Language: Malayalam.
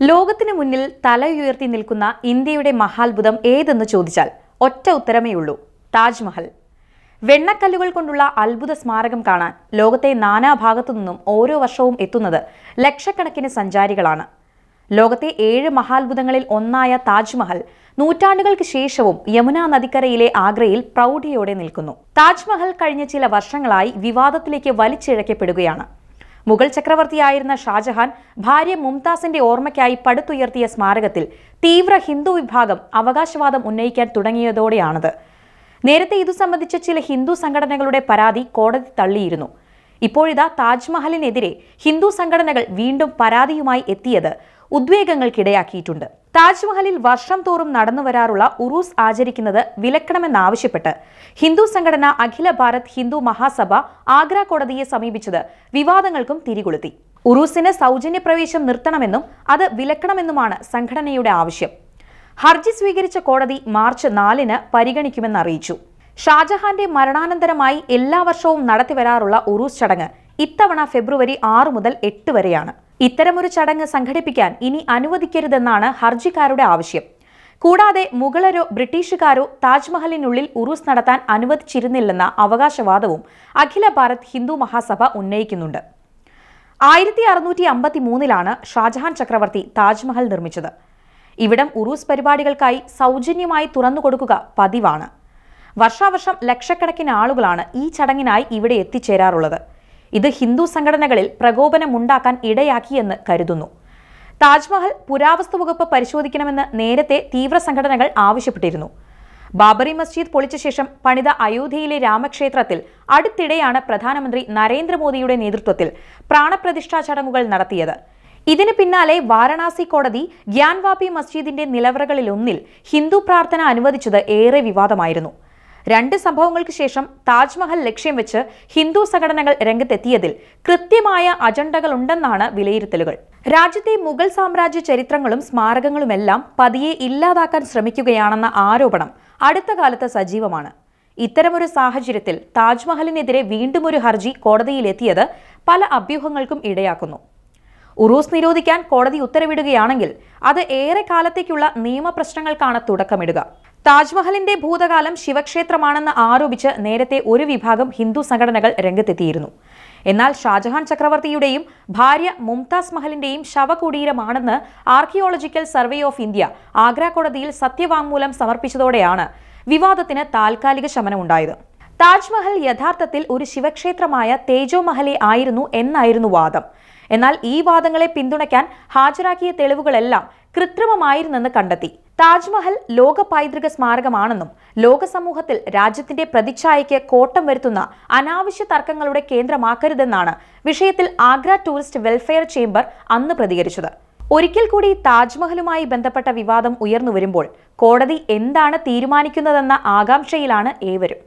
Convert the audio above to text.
ലോകത്തിന് മുന്നിൽ തലയുയർത്തി നിൽക്കുന്ന ഇന്ത്യയുടെ മഹാത്ഭുതം ഏതെന്ന് ചോദിച്ചാൽ ഒറ്റ ഉത്തരമേ ഉള്ളൂ. താജ്മഹൽ. വെണ്ണക്കല്ലുകൾ കൊണ്ടുള്ള അത്ഭുത സ്മാരകം കാണാൻ ലോകത്തെ നാനാഭാഗത്തു നിന്നും ഓരോ വർഷവും എത്തുന്നത് ലക്ഷക്കണക്കിന് സഞ്ചാരികളാണ്. ലോകത്തെ ഏഴ് മഹാത്ഭുതങ്ങളിൽ ഒന്നായ താജ്മഹൽ നൂറ്റാണ്ടുകൾക്ക് ശേഷവും യമുന നദിക്കരയിലെ ആഗ്രയിൽ പ്രൗഢിയോടെ നിൽക്കുന്നു. താജ്മഹൽ കഴിഞ്ഞ ചില വർഷങ്ങളായി വിവാദത്തിലേക്ക് വലിച്ചിഴക്കപ്പെടുകയാണ്. മുഗൾ ചക്രവർത്തിയായിരുന്ന ഷാജഹാൻ ഭാര്യ മുംതാസിന്റെ ഓർമ്മയ്ക്കായി പടുത്തുയർത്തിയ സ്മാരകത്തിൽ തീവ്ര ഹിന്ദു വിഭാഗം അവകാശവാദം ഉന്നയിക്കാൻ തുടങ്ങിയതോടെയാണത്. നേരത്തെ ഇതു സംബന്ധിച്ച ചില ഹിന്ദു സംഘടനകളുടെ പരാതി കോടതി തള്ളിയിരുന്നു. ഇപ്പോഴിതാ താജ്മഹലിനെതിരെ ഹിന്ദു സംഘടനകൾ വീണ്ടും പരാതിയുമായി എത്തിയത് ഉദ്വേഗങ്ങൾക്കിടയാക്കിയിട്ടുണ്ട്. താജ്മഹലിൽ വർഷം തോറും നടന്നു വരാറുള്ള ഉറൂസ് ആചരിക്കുന്നത് വിലക്കണമെന്നാവശ്യപ്പെട്ട് ഹിന്ദു സംഘടന അഖില ഭാരത് ഹിന്ദു മഹാസഭ ആഗ്ര കോടതിയെ സമീപിച്ചത് വിവാദങ്ങൾക്കും തിരികൊളുത്തി. ഉറൂസിന് സൗജന്യ പ്രവേശം നിർത്തണമെന്നും അത് വിലക്കണമെന്നുമാണ് സംഘടനയുടെ ആവശ്യം. ഹർജി സ്വീകരിച്ച കോടതി മാർച്ച് നാലിന് പരിഗണിക്കുമെന്ന് അറിയിച്ചു. ഷാജഹാന്റെ മരണാനന്തരമായി എല്ലാ വർഷവും നടത്തിവരാറുള്ള ഉറൂസ് ചടങ്ങ് ഇത്തവണ ഫെബ്രുവരി ആറ് മുതൽ എട്ട് വരെയാണ്. ഇത്തരമൊരു ചടങ്ങ് സംഘടിപ്പിക്കാൻ ഇനി അനുവദിക്കരുതെന്നാണ് ഹർജിക്കാരുടെ ആവശ്യം. കൂടാതെ മുഗളരോ ബ്രിട്ടീഷുകാരോ താജ്മഹലിനുള്ളിൽ ഉറൂസ് നടത്താൻ അനുവദിച്ചിരുന്നില്ലെന്ന അവകാശവാദവും അഖില ഭാരത് ഹിന്ദു മഹാസഭ ഉന്നയിക്കുന്നുണ്ട്. ആയിരത്തി അറുന്നൂറ്റി അമ്പത്തി മൂന്നിലാണ് ഷാജഹാൻ ചക്രവർത്തി താജ്മഹൽ നിർമ്മിച്ചത്. ഇവിടം ഉറൂസ് പരിപാടികൾക്കായി സൗജന്യമായി തുറന്നു കൊടുക്കുക പതിവാണ്. വർഷാവർഷം ലക്ഷക്കണക്കിന് ആളുകളാണ് ഈ ചടങ്ങിനായി ഇവിടെ എത്തിച്ചേരാറുള്ളത്. ഇത് ഹിന്ദു സംഘടനകളിൽ പ്രകോപനമുണ്ടാക്കാൻ ഇടയാക്കിയെന്ന് കരുതുന്നു. താജ്മഹൽ പുരാവസ്തു വകുപ്പ് പരിശോധിക്കണമെന്ന് നേരത്തെ തീവ്ര സംഘടനകൾ ആവശ്യപ്പെട്ടിരുന്നു. ബാബറി മസ്ജിദ് പൊളിച്ച ശേഷം പണിത അയോധ്യയിലെ രാമക്ഷേത്രത്തിൽ അടുത്തിടെയാണ് പ്രധാനമന്ത്രി നരേന്ദ്രമോദിയുടെ നേതൃത്വത്തിൽ പ്രാണപ്രതിഷ്ഠാ ചടങ്ങുകൾ നടത്തിയത്. ഇതിന് പിന്നാലെ വാരണാസി കോടതി ഗ്യാൻവാപി മസ്ജിദിന്റെ നിലവറകളിലൊന്നിൽ ഹിന്ദു പ്രാർത്ഥന അനുവദിച്ചത് ഏറെ വിവാദമായിരുന്നു. രണ്ട് സംഭവങ്ങൾക്ക് ശേഷം താജ്മഹൽ ലക്ഷ്യം വെച്ച് ഹിന്ദു സംഘടനകൾ രംഗത്തെത്തിയതിൽ കൃത്യമായ അജണ്ടകൾ ഉണ്ടെന്നാണ് വിലയിരുത്തലുകൾ. രാജ്യത്തെ മുഗൾ സാമ്രാജ്യ ചരിത്രങ്ങളും സ്മാരകങ്ങളുമെല്ലാം പതിയെ ഇല്ലാതാക്കാൻ ശ്രമിക്കുകയാണെന്ന ആരോപണം അടുത്ത കാലത്ത് സജീവമാണ്. ഇത്തരമൊരു സാഹചര്യത്തിൽ താജ്മഹലിനെതിരെ വീണ്ടും ഒരു ഹർജി കോടതിയിലെത്തിയത് പല അഭ്യൂഹങ്ങൾക്കും ഇടയാക്കുന്നു. ഉറൂസ് നിരോധിക്കാൻ കോടതി ഉത്തരവിടുകയാണെങ്കിൽ അത് ഏറെ കാലത്തേക്കുള്ള നിയമപ്രശ്നങ്ങൾക്കാണ് തുടക്കമിടുക. താജ്മഹലിന്റെ ഭൂതകാലം ശിവക്ഷേത്രമാണെന്ന് ആരോപിച്ച് നേരത്തെ ഒരു വിഭാഗം ഹിന്ദു സംഘടനകൾ രംഗത്തെത്തിയിരുന്നു. എന്നാൽ ഷാജഹാൻ ചക്രവർത്തിയുടെയും ഭാര്യ മുംതാസ് മഹലിന്റെയും ശവകുടീരമാണെന്ന് archaeological survey of India Agra കോടതിയിൽ സത്യവാങ്മൂലം സമർപ്പിച്ചതോടെയാണ് വിവാദത്തിന് താൽക്കാലിക ശമനമുണ്ടായത്. താജ്മഹൽ യഥാർത്ഥത്തിൽ ഒരു ശിവക്ഷേത്രമായ തേജോ മഹലെ ആയിരുന്നു എന്നായിരുന്നു വാദം. എന്നാൽ ഈ വാദങ്ങളെ പിന്തുണയ്ക്കാൻ ഹാജരാക്കിയ തെളിവുകളെല്ലാം കൃത്രിമമായിരുന്നെന്ന് കണ്ടെത്തി. താജ്മഹൽ ലോക പൈതൃക സ്മാരകമാണെന്നും ലോക സമൂഹത്തിൽ രാജ്യത്തിന്റെ പ്രതിച്ഛായയ്ക്ക് കോട്ടം വരുത്തുന്ന അനാവശ്യ തർക്കങ്ങളുടെ കേന്ദ്രമാക്കരുതെന്നാണ് വിഷയത്തിൽ ആഗ്ര ടൂറിസ്റ്റ് വെൽഫെയർ ചേംബർ അന്ന് പ്രതികരിച്ചത്. ഒരിക്കൽ കൂടി താജ്മഹലുമായി ബന്ധപ്പെട്ട വിവാദം ഉയർന്നു വരുമ്പോൾ കോടതി എന്താണ് തീരുമാനിക്കുന്നതെന്ന ആകാംക്ഷയിലാണ് ഏവരും.